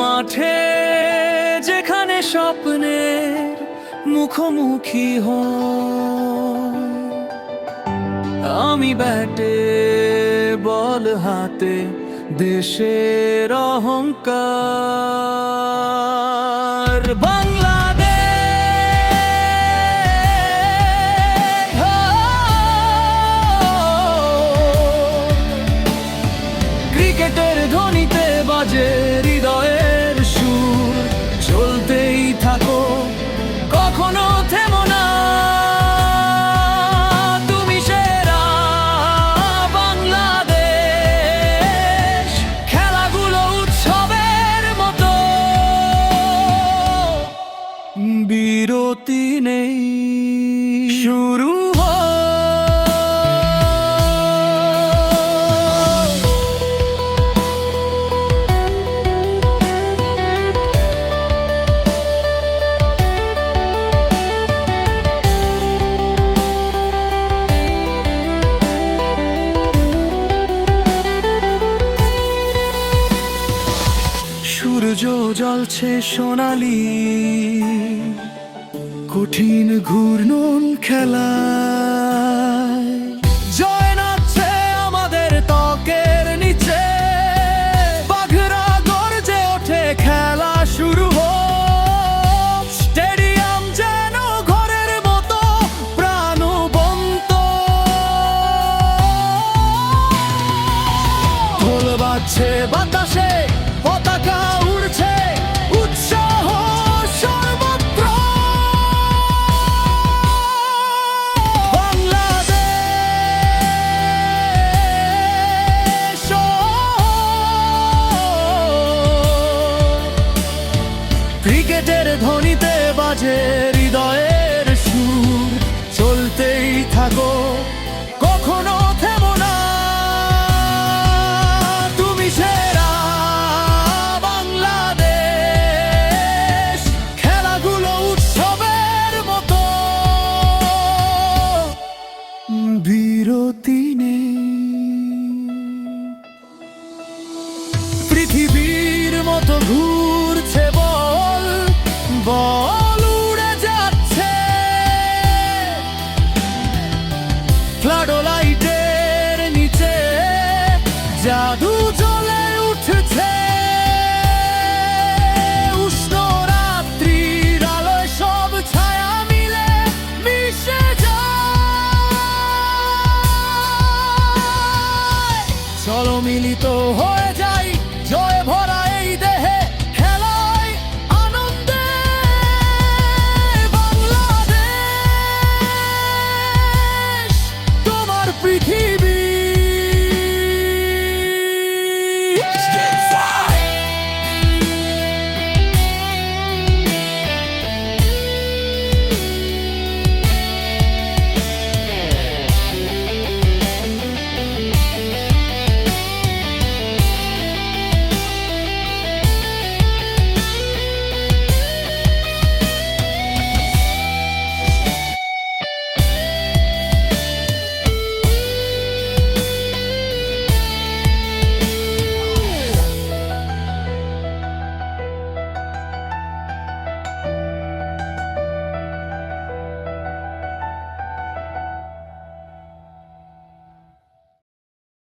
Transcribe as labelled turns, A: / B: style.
A: মাঠে যেখানে স্বপ্নের মুখোমুখি হ আমি ব্যাটে বল হাতে দেশের অহংকার। সূর্য জ্বলছে সোনালি। কঠিন ঘূর্ণন খেলায়। জয় আমাদের ত্বকের নিচে। গর্জে ওঠে, খেলা শুরু স্টেডিয়াম যেন ঘরের মতো, প্রাণবন্ত। বাতাসে পতাকা উৎসাহ সর্বত্র। ক্রিকেটের ধ্বনিতে বাজে হৃদয়ের সুর চলতেই থাকো। বিরতি মিলিত হয়ে যায়।